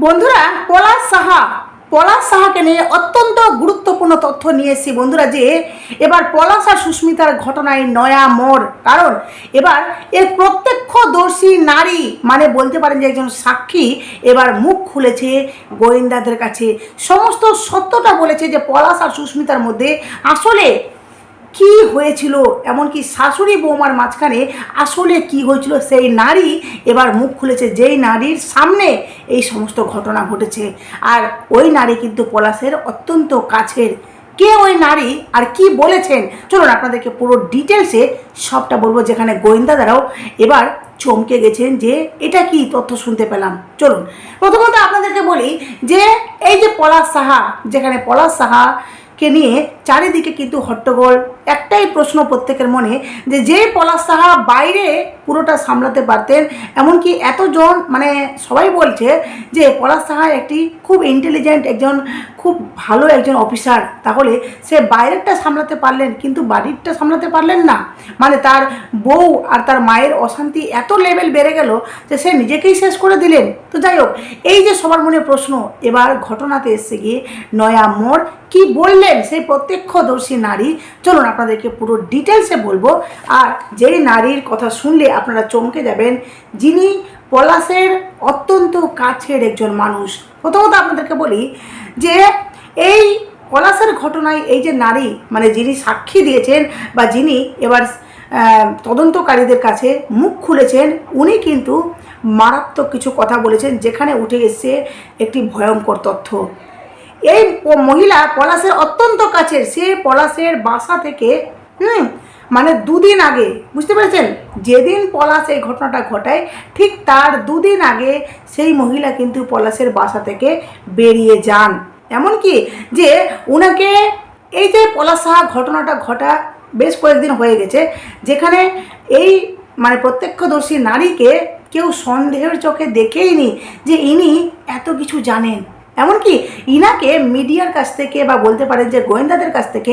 বন্ধুরা, পলাশ সাহা, পলাশ সাহাকে নিয়ে অত্যন্ত গুরুত্বপূর্ণ তথ্য নিয়ে এসেছি বন্ধুরা যে, এবার পলাশ আর সুস্মিতার ঘটনায় নয়া মোড়। কারণ, এবার এর প্রত্যক্ষদর্শী নারী মানে বলতে পারেন যে একজন সাক্ষী, এবার মুখ খুলেছে গোয়েন্দাদের কাছে। সমস্ত সত্যটা বলেছে যে পলাশ আর সুস্মিতার মধ্যে আসলে কি হয়েছিল? এমনকি শাশুড়ি বৌমার মাঝখানে আসলে কি হয়েছিল? সেই নারী এবার মুখ খুলেছে, যেই নারীর সামনে এই সমস্ত ঘটনা ঘটেছে। আর ওই নারী কিন্তু পলাশের অত্যন্ত কাছের। কে ওই নারী? আর কি বলেছেন? চলুন আপনাদেরকে পুরো ডিটেলসে সবটা বলব, যেখানে গোয়েন্দাদারাও এবার চমকে গেছেন যে এটা কি তথ্য শুনতে পেলাম। চলুন, প্রথমত আপনাদেরকে বলি যে এই যে পলাশ সাহা, যেখানে পলাশ সাহা কে নিয়ে চারিদিকে কিন্তু হট্টগোল। একটাই প্রশ্ন প্রত্যেকের মনে যে যে পলাশ সাহা বাইরে পুরোটা সামলাতে পারতেন, এমনকি এতজন মানে সবাই বলছে যে পলাশ সাহা একটি খুব ইন্টেলিজেন্ট একজন খুব ভালো একজন অফিসার। তাহলে সে বাইরেরটা সামলাতে পারলেন, কিন্তু বাড়িরটা সামলাতে পারলেন না। মানে তার বউ আর তার মায়ের অশান্তি এত লেভেল বেড়ে গেল যে সে নিজেকেই শেষ করে দিলেন। তো যাই হোক, এই যে সবার মনে প্রশ্ন, এবার ঘটনাতে এসে গিয়ে নয়া মোড়। কি বললেন সেই প্রত্যক্ষদর্শী নারী? চলুন আপনাদেরকে পুরো ডিটেলসে বলব। আর যেই নারীর কথা শুনলে আপনারা চমকে যাবেন, যিনি পলাশের অত্যন্ত কাছের একজন মানুষ। প্রথমত আপনাদেরকে বলি যে এই পলাশের ঘটনায় এই যে নারী মানে যিনি সাক্ষী দিয়েছেন বা যিনি এবার তদন্তকারীদের কাছে মুখ খুলেছেন, উনি কিন্তু মারাত্মক কিছু কথা বলেছেন যেখানে উঠে এসছে একটি ভয়ঙ্কর তথ্য। এই মহিলা পলাশের অত্যন্ত কাছের, সে পলাশের বাসা থেকে, হুম মানে দুদিন আগে, বুঝতে পেরেছেন? যেদিন পলাশ এই ঘটনাটা ঘটায়, ঠিক তার দুদিন আগে সেই মহিলা কিন্তু পলাশের বাসা থেকে বেরিয়ে যান। এমনকি যে ওনাকে এই যে পলাশ সাহা ঘটনাটা ঘটা বেশ কয়েকদিন হয়ে গেছে, যেখানে এই মানে প্রত্যক্ষদর্শী নারীকে কেউ সন্দেহের চোখে দেখেইনি যে ইনি এত কিছু জানেন। এমনকি ইনাকে মিডিয়ার কাছ থেকে বা বলতে পারেন যে গোয়েন্দাদের কাছ থেকে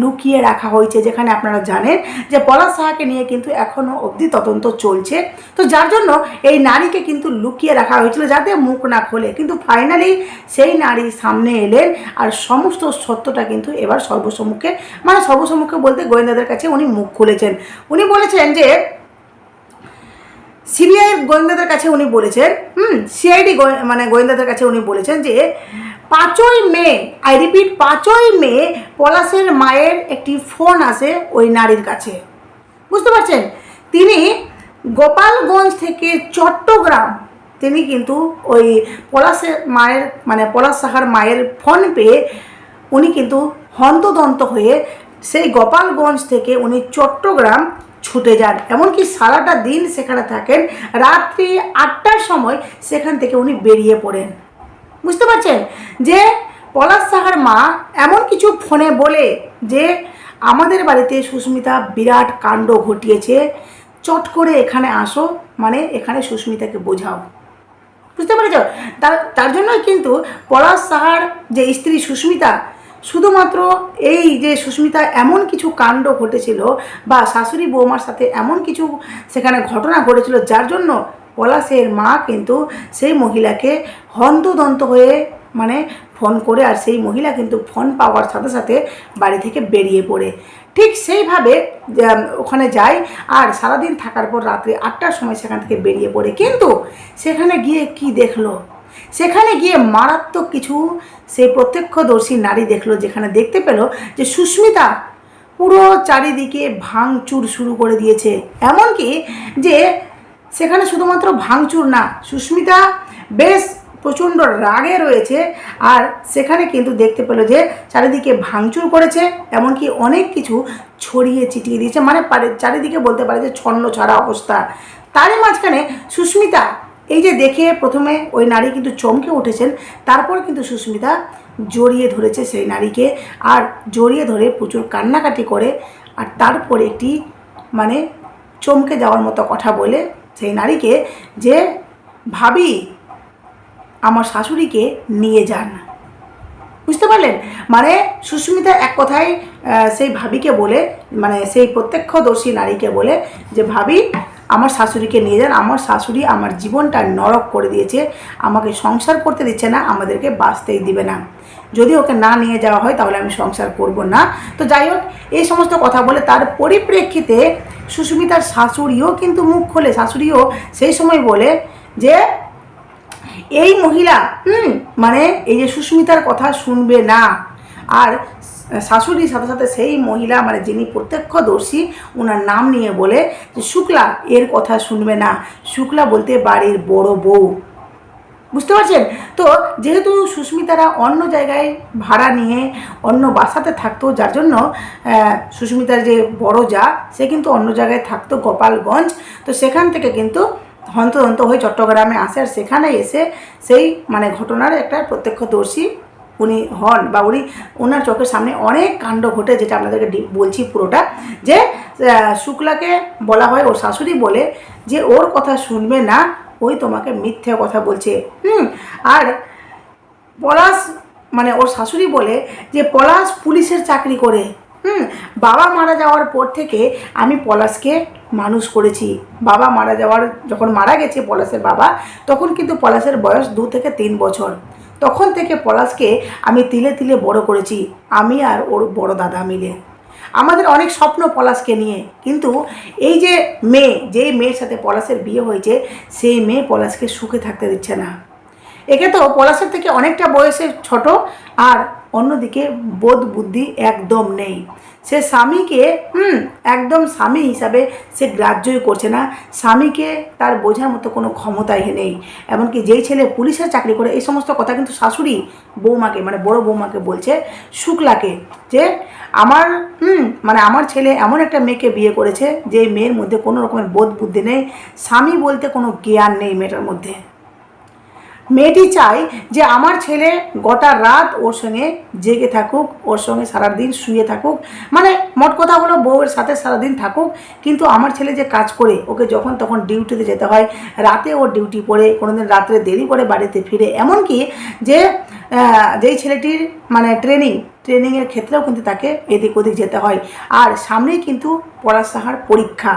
লুকিয়ে রাখা হয়েছে, যেখানে আপনারা জানেন যে পলাশ সাহাকে নিয়ে কিন্তু এখনও অবধি তদন্ত চলছে। তো যার জন্য এই নারীকে কিন্তু লুকিয়ে রাখা হয়েছিল যাতে মুখ না খোলে। কিন্তু ফাইনালি সেই নারী সামনে এলেন আর সমস্ত সত্যটা কিন্তু এবার সর্বসম্মুখে মানে সর্বসম্মুখে বলতে গোয়েন্দাদের কাছে উনি মুখ খুলেছেন। উনি বলেছেন যে সিবিআই গোয়েন্দাদের কাছে উনি বলেছেন, হুম, সিআইডি মানে গোয়েন্দাদের কাছে উনি বলেছেন যে পাঁচই মে আই রিপিট পাঁচই মে পলাশের মায়ের একটি ফোন আসে ওই নারীর কাছে। বুঝতে পারছেন? তিনি গোপালগঞ্জ থেকে চট্টগ্রাম, তিনি কিন্তু ওই পলাশের মায়ের মানে পলাশ সাহার মায়ের ফোন পেয়ে উনি কিন্তু হন্তদন্ত হয়ে সেই গোপালগঞ্জ থেকে উনি চট্টগ্রাম ছুটে যান। এমনকি সারাটা দিন সেখানে থাকেন। রাত্রি আটটার সময় সেখান থেকে উনি বেরিয়ে পড়েন। বুঝতে পারছেন? যে পলাশ সাহার মা এমন কিছু ফোনে বলে যে, আমাদের বাড়িতে সুস্মিতা বিরাট কাণ্ড ঘটিয়েছে। চট করে এখানে আসো। মানে এখানে সুস্মিতাকে বোঝাও। বুঝতে পেরেছ? তার তার জন্যই কিন্তু পলাশ সাহার যে স্ত্রী সুস্মিতা শুধুমাত্র এই যে সুস্মিতা এমন কিছু কাণ্ড ঘটেছিল বা শাশুড়ি বৌমার সাথে এমন কিছু সেখানে ঘটনা ঘটেছিল, যার জন্য পলাশের মা কিন্তু সেই মহিলাকে হন্তদন্ত হয়ে মানে ফোন করে আর সেই মহিলা কিন্তু ফোন পাওয়ার সাথে সাথে বাড়ি থেকে বেরিয়ে পড়ে। ঠিক সেইভাবে ওখানে যায় আর সারাদিন থাকার পর রাত্রে আটটার সময় সেখান থেকে বেরিয়ে পড়ে। কিন্তু সেখানে গিয়ে কি দেখল? সেখানে গিয়ে মারাত্মক কিছু সেই প্রত্যক্ষদর্শী নারী দেখল, যেখানে দেখতে পেল যে সুস্মিতা পুরো চারিদিকে ভাঙচুর শুরু করে দিয়েছে। এমনকি যে সেখানে শুধুমাত্র ভাঙচুর না, সুস্মিতা বেশ প্রচণ্ড রাগে রয়েছে আর সেখানে কিন্তু দেখতে পেল যে চারিদিকে ভাঙচুর করেছে, এমনকি অনেক কিছু ছড়িয়ে ছিটিয়ে দিয়েছে। মানে চারিদিকে বলতে পারে যে ছন্ন ছাড়া অবস্থা। তারই মাঝখানে সুস্মিতা এই যে দেখে প্রথমে ওই নারী কিন্তু চমকে উঠেছেন, তারপর কিন্তু সুস্মিতা জড়িয়ে ধরেছে সেই নারীকে আর জড়িয়ে ধরে প্রচুর কান্নাকাটি করে আর তারপর একটি মানে চমকে যাওয়ার মতো কথা বলে সেই নারীকে যে, ভাবি, আমার শাশুড়িকে নিয়ে যান। বুঝতে পারলেন? মানে সুস্মিতা এক কথায় সেই ভাবিকে বলে মানে সেই প্রত্যক্ষদর্শী নারীকে বলে যে, ভাবি আমার শাশুড়িকে নিয়ে যান। আমার শাশুড়ি আমার জীবনটা নরক করে দিয়েছে। আমাকে সংসার করতে দিচ্ছে না, আমাদেরকে বাঁচতেই দিবে না। যদি ওকে না নিয়ে যাওয়া হয়, তাহলে আমি সংসার করব না। তো যাই হোক, এই সমস্ত কথা বলে তার পরিপ্রেক্ষিতে সুস্মিতার শাশুড়িও কিন্তু মুখ খোলে। শাশুড়িও সেই সময় বলে যে, এই মহিলা, হুম মানে এই যে সুস্মিতার কথা শুনবে না আর শাশুড়ির সাথে সাথে সেই মহিলা মানে যিনি প্রত্যক্ষদর্শী ওনার নাম নিয়ে বলে যে, শুক্লা, এর কথা শুনবে না। শুক্লা বলতে বাড়ির বড় বউ। বুঝতে পারছেন? তো যেহেতু সুস্মিতারা অন্য জায়গায় ভাড়া নিয়ে অন্য বাসাতে থাকতো, যার জন্য সুস্মিতার যে বড় যা, সে কিন্তু অন্য জায়গায় থাকতো গোপালগঞ্জ। তো সেখান থেকে কিন্তু হন্তদন্ত হয়ে চট্টগ্রামে আসে, আর সেখানে এসে সেই মানে ঘটনার একটা প্রত্যক্ষদর্শী উনি হন বা উনি ওনার চোখের সামনে অনেক কাণ্ড ঘটে যেটা আপনাদেরকে বলছি পুরোটা, যে শুক্লাকে বলা হয় ওর শাশুড়ি বলে যে, ওর কথা শুনবে না, ওই তোমাকে মিথ্যে কথা বলছে। হুম, আর পলাশ মানে ওর শাশুড়ি বলে যে, পলাশ পুলিশের চাকরি করে। হুম, বাবা মারা যাওয়ার পর থেকে আমি পলাশকে মানুষ করেছি। বাবা মারা যাওয়ার, যখন মারা গেছে পলাশের বাবা, তখন কিন্তু পলাশের বয়স দু থেকে তিন বছর। তখন থেকে পলাশকে আমি তিলে তিলে বড় করেছি, আমি আর ওর বড় দাদা মিলে। আমাদের অনেক স্বপ্ন পলাশকে নিয়ে, কিন্তু এই যে মেয়ে যেই মেয়ের সাথে পলাশের বিয়ে হয়েছে, সেই মেয়ে পলাশকে সুখে থাকতে দিচ্ছে না। একে তো পলাশের থেকে অনেকটা বয়সে ছোট, আর অন্যদিকে বোধ বুদ্ধি একদম নেই। সে স্বামীকে, হুম, একদম স্বামী হিসাবে সে গ্রাহ্যই করছে না। স্বামীকে তার বোঝার মতো কোনো ক্ষমতাই নেই। এমনকি যেই ছেলে পুলিশের চাকরি করে, এই সমস্ত কথা কিন্তু শাশুড়ি বৌমাকে মানে বড় বৌমাকে বলছে শুক্লাকে যে, আমার, হুম মানে আমার ছেলে এমন একটা মেয়েকে বিয়ে করেছে যে মেয়ের মধ্যে কোনো রকমের বোধ বুদ্ধি নেই। স্বামী বলতে কোনো জ্ঞান নেই মেয়েটার মধ্যে। মেয়েটি চায় যে আমার ছেলে গোটা রাত ওর সঙ্গে জেগে থাকুক, ওর সঙ্গে সারাদিন শুয়ে থাকুক। মানে মোট কথা হলো বউয়ের সাথে সারাদিন থাকুক, কিন্তু আমার ছেলে যে কাজ করে, ওকে যখন তখন ডিউটিতে যেতে হয়, রাতে ওর ডিউটি পড়ে, কোনোদিন রাত্রে দেরি করে বাড়িতে ফিরে। এমনকি যে যেই ছেলেটির মানে ট্রেনিং ট্রেনিংয়ের ক্ষেত্রেও কিন্তু তাকে এদিক ওদিক যেতে হয়। আর সামনেই কিন্তু পড়ার সাহার পরীক্ষা,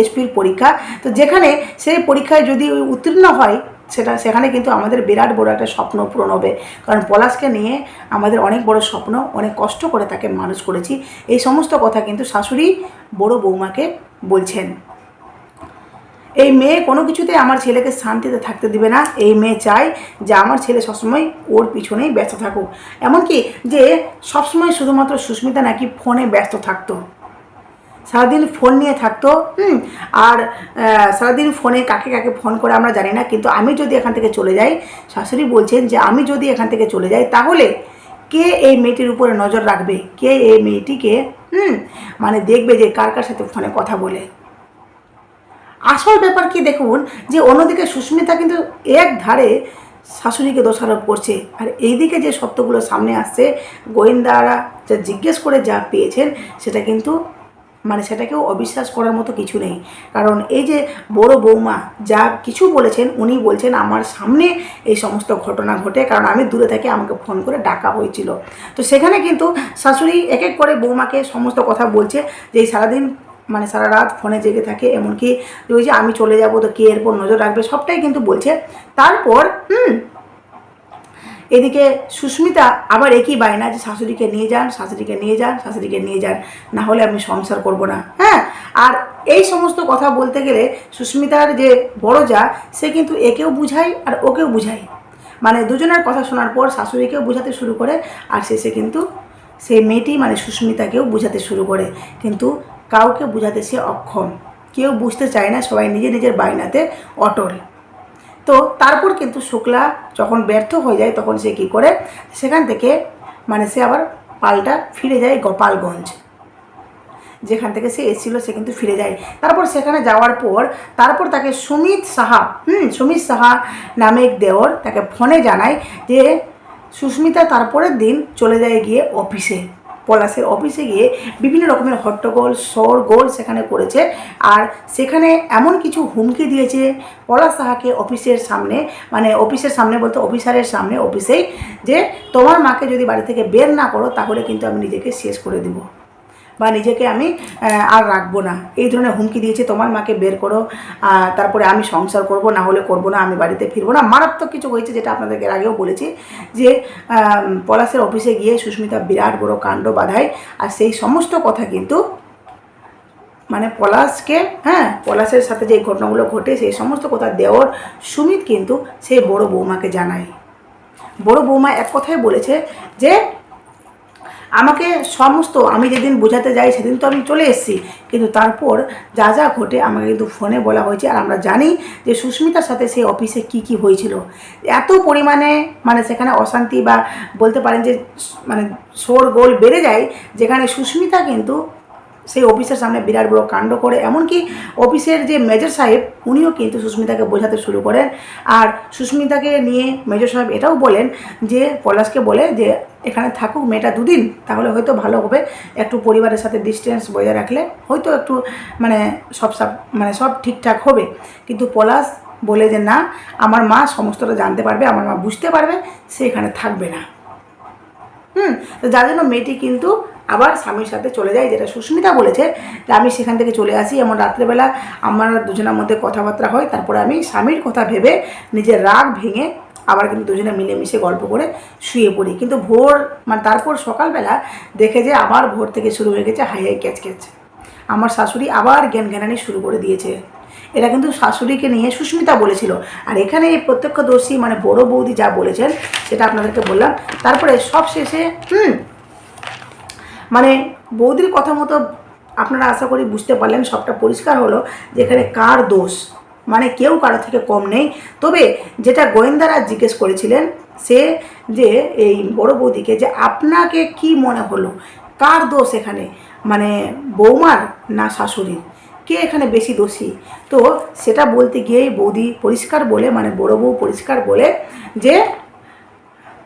এসপির পরীক্ষা। তো যেখানে সেই পরীক্ষায় যদি উত্তীর্ণ হয় সেটা সেখানে কিন্তু আমাদের বিরাট বড় একটা স্বপ্ন পূরণ হবে। কারণ পলাশকে নিয়ে আমাদের অনেক বড় স্বপ্ন, অনেক কষ্ট করে তাকে মানুষ করেছি। এই সমস্ত কথা কিন্তু শাশুড়ি বড় বৌমাকে বলছেন। এই মেয়ে কোনো কিছুতে আমার ছেলেকে শান্তিতে থাকতে দিবে না। এই মেয়ে চায় যে আমার ছেলে সবসময় ওর পিছনেই ব্যস্ত থাকুক। এমনকি যে সবসময় শুধুমাত্র সুস্মিতা নাকি ফোনে ব্যস্ত থাকতো। সারাদিন ফোন নিয়ে থাকতো, হুম, আর সারাদিন ফোনে কাকে কাকে ফোন করে আমরা জানি না, কিন্তু আমি যদি এখান থেকে চলে যাই, শাশুড়ি বলছেন যে আমি যদি এখান থেকে চলে যাই, তাহলে কে এই মেয়েটির উপরে নজর রাখবে? কে এই মেয়েটিকে, হুম মানে দেখবে যে কার কার সাথে ফোনে কথা বলে? আসল ব্যাপার কি দেখুন, যে অন্যদিকে সুস্মিতা কিন্তু এক ধারে শাশুড়িকে দোষারোপ করছে, আর এইদিকে যে সত্যগুলো সামনে আসছে, গোয়েন্দারা যা জিজ্ঞেস করে যা পেয়েছেন, সেটা কিন্তু মানে সেটাকেও অবিশ্বাস করার মতো কিছু নেই। কারণ এই যে বড় বৌমা যা কিছু বলেছেন, উনি বলছেন আমার সামনে এই সমস্ত ঘটনা ঘটে, কারণ আমি দূরে থেকে আমাকে ফোন করে ডাকা হয়েছিল। তো সেখানে কিন্তু শাশুড়ি এক এক করে বৌমাকে সমস্ত কথা বলছে যে, এই সারাদিন মানে সারা রাত ফোনে জেগে থাকে, এমনকি ওই যে আমি চলে যাব, তো কে এরপর নজর রাখবে? সবটাই কিন্তু বলছে। তারপর, হুম এদিকে সুস্মিতা আবার একই বায়না যে শাশুড়িকে নিয়ে যান, শাশুড়িকে নিয়ে যান, শাশুড়িকে নিয়ে যান, না হলে আমি সংসার করব না। হ্যাঁ আর এই সমস্ত কথা বলতে গেলে সুস্মিতার যে বড় যা, সে কিন্তু একেও বুঝায় আর ওকেও বুঝায়। মানে দুজনের কথা শোনার পর শাশুড়িকেও বোঝাতে শুরু করে, আর শেষে কিন্তু সেই মেয়েটি মানে সুস্মিতাকেও বোঝাতে শুরু করে। কিন্তু কাউকে বোঝাতে সে অক্ষম। কেউ বুঝতে চায় না, সবাই নিজের নিজের বায়নাতে অটল। তো তারপর কিন্তু শুক্লা যখন ব্যর্থ হয়ে যায় তখন সে কী করে? সেখান থেকে মানে সে আবার পাল্টা ফিরে যায় গোপালগঞ্জ। যেখান থেকে সে এসেছিল সে কিন্তু ফিরে যায়। তারপর সেখানে যাওয়ার পর, তারপর তাকে সুমিত সাহা, হুম, সুমিত সাহা নামে এক দেওর তাকে ফোনে জানায় যে, সুস্মিতা তারপরের দিন চলে যায় গিয়ে অফিসে। পলাশের অফিসে গিয়ে বিভিন্ন রকমের হট্টগোল গোল সেখানে করেছে। আর সেখানে এমন কিছু হুমকি দিয়েছে, পলাশ সাহাকে অফিসের সামনে মানে অফিসের সামনে বলতে অফিসারের সামনে অফিসেই যে, তোমার মাকে যদি বাড়ি থেকে বের না করো, তাহলে কিন্তু আমি নিজেকে শেষ করে দেবো। বা নিজেকে আমি আর রাখব না। এই ধরনের হুমকি দিয়েছে তোমার মাকে, বের করো। তারপরে আমি সংসার করব, না হলে করব না, আমি বাড়িতে ফিরবো না। মারাত্মক কিছু হয়েছে যেটা আপনাদেরকে আগেও বলেছি যে পলাশের অফিসে গিয়ে সুস্মিতা বিরাট বড় কাণ্ড বাধায়। আর সেই সমস্ত কথা কিন্তু মানে পলাশকে হ্যাঁ পলাশের সাথে যে ঘটনাগুলো ঘটে, সেই সমস্ত কথা দেওয়ার সুমিত কিন্তু সেই বড় বৌমাকে জানায়। বড় বৌমা এক কথাই বলেছে যে আমাকে সমস্ত, আমি যেদিন বোঝাতে যাই সেদিন তো আমি চলে এসেছি। কিন্তু তারপর যা যা ঘটে আমাকে কিন্তু ফোনে বলা হয়েছে। আর আমরা জানি যে সুস্মিতার সাথে সেই অফিসে কি কি হয়েছিল। এত পরিমাণে মানে সেখানে অশান্তি বা বলতে পারেন যে মানে শোর গোল বেড়ে যায়, যেখানে সুস্মিতা কিন্তু সেই অফিসের সামনে বিরাট বড় কাণ্ড করে, এমনকি অফিসের যে মেজর সাহেব, উনিও কিন্তু সুস্মিতাকে বোঝাতে শুরু করেন। আর সুস্মিতাকে নিয়ে মেজর সাহেব এটাও বলেন যে, পলাশকে বলে যে, এখানে থাকুক মেয়েটা দুদিন, তাহলে হয়তো ভালো হবে। একটু পরিবারের সাথে ডিস্টেন্স বজায় রাখলে হয়তো একটু মানে সব সব মানে সব ঠিকঠাক হবে। কিন্তু পলাশ বলে যে, না, আমার মা সমস্তটা জানতে পারবে, আমার মা বুঝতে পারবে, সে এখানে থাকবে না। হুম, তো যার জন্য মেয়েটি কিন্তু আবার স্বামীর সাথে চলে যাই, যেটা সুস্মিতা বলেছে, যে আমি সেখান থেকে চলে আসি। এমন রাত্রেবেলা আমার দুজনের মধ্যে কথাবার্তা হয়, তারপরে আমি স্বামীর কথা ভেবে নিজের রাগ ভেঙে আবার কিন্তু দুজনে মিলেমিশে গল্প করে শুয়ে পড়ি। কিন্তু ভোর মানে তারপর সকালবেলা দেখে যে আবার ভোর থেকে শুরু হয়ে গেছে, হাই হাই, ক্যাচ ক্যাচ। আমার শাশুড়ি আবার জ্ঞান জ্ঞানানি শুরু করে দিয়েছে। এটা কিন্তু শাশুড়িকে নিয়ে সুস্মিতা বলেছিল। আর এখানে এই প্রত্যক্ষদর্শী মানে বড় বৌদি যা বলেছেন, সেটা আপনাদেরকে বললাম। তারপরে সব শেষে হুম মানে বৌদির কথা মতো আপনারা আশা করি বুঝতে পারলেন, সবটা পরিষ্কার হলো যে এখানে কার দোষ। মানে কেউ কারও থেকে কম নেই। তবে যেটা গোয়েন্দারা জিজ্ঞেস করেছিলেন, সে যে এই বড় বৌদিকে যে আপনাকে কি মনে হলো? কার দোষ এখানে? মানে বৌমার না শাশুড়ির? কে এখানে বেশি দোষী? তো সেটা বলতে গিয়েই বৌদি পরিষ্কার বলে মানে বড় বউ পরিষ্কার বলে যে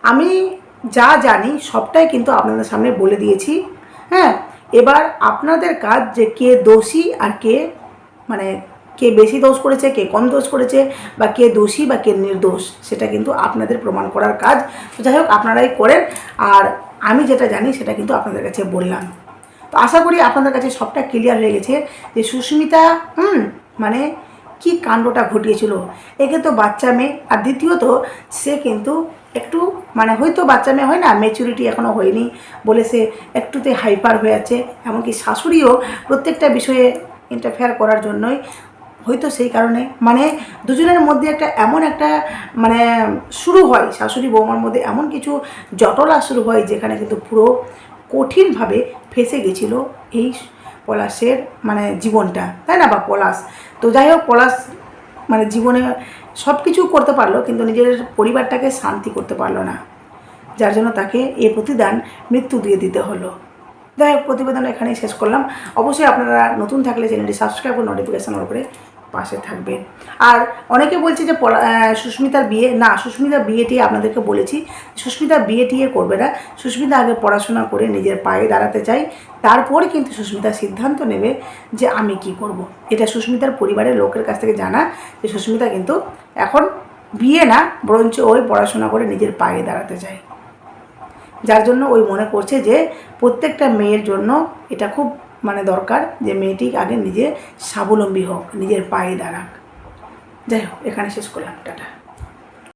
আমি যা জানি সবটাই কিন্তু আপনাদের সামনে বলে দিয়েছি। হ্যাঁ এবার আপনাদের কাজ যে কে দোষী আর কে মানে কে বেশি দোষ করেছে, কে কম দোষ করেছে, বা কে দোষী বা কে নির্দোষ, সেটা কিন্তু আপনাদের প্রমাণ করার কাজ। তো যাই হোক, আপনারাই করেন। আর আমি যেটা জানি, সেটা কিন্তু আপনাদের কাছে বললাম। তো আশা করি আপনাদের কাছে সবটা ক্লিয়ার হয়ে গেছে যে সুস্মিতা, হুম মানে কি কাণ্ডটা ঘটিয়েছিল? একে তো বাচ্চা মেয়ে, আর দ্বিতীয়ত সে কিন্তু একটু মানে হয়তো বাচ্চা মেয়ে হয় না ম্যাচুরিটি এখনও হয়নি বলে সে একটুতে হাইপার হয়ে আছে। এমনকি শাশুড়িও প্রত্যেকটা বিষয়ে ইন্টারফেয়ার করার জন্যই হয়তো সেই কারণে। মানে দুজনের মধ্যে একটা এমন একটা মানে শুরু হয়, শাশুড়ি বৌমার মধ্যে এমন কিছু জটলা শুরু হয় যেখানে কিন্তু পুরো কঠিনভাবে ফেসে গেছিল এই পলাশের মানে জীবনটা। তাই না বা পলাশ? তো যাই হোক, পলাশ মানে জীবনে সব কিছু করতে পারল, কিন্তু নিজের পরিবারটাকে শান্তি করতে পারল না। যার জন্য তাকে এ প্রতিদান মৃত্যু দিয়ে দিতে হলো। যাই হোক প্রতিবেদন এখানেই শেষ করলাম। অবশ্যই আপনারা নতুন থাকলে চ্যানেলটি সাবস্ক্রাইব ও নোটিফিকেশান করে পাশে থাকবে। আর অনেকে বলছে যে সুস্মিতার বিয়ে, না, সুস্মিতার বিয়েটি আপনাদেরকে বলেছি, সুস্মিতা বিয়ে টিয়ে করবে না। সুস্মিতা আগে পড়াশোনা করে নিজের পায়ে দাঁড়াতে চাই, তারপরে কিন্তু সুস্মিতা সিদ্ধান্ত নেবে যে আমি কি করব। এটা সুস্মিতার পরিবারের লোকের কাছ থেকে জানা যে সুস্মিতা কিন্তু এখন বিয়ে না, বরঞ্চ ওই পড়াশোনা করে নিজের পায়ে দাঁড়াতে চায়। যার জন্য ওই মনে করছে যে প্রত্যেকটা মেয়ের জন্য এটা খুব মানে দরকার যে মেয়েটি আগে নিজে স্বাবলম্বী হোক, নিজের পায়ে দাঁড়াক। যাই হোক, এখানে শেষ করলাম। টাটা।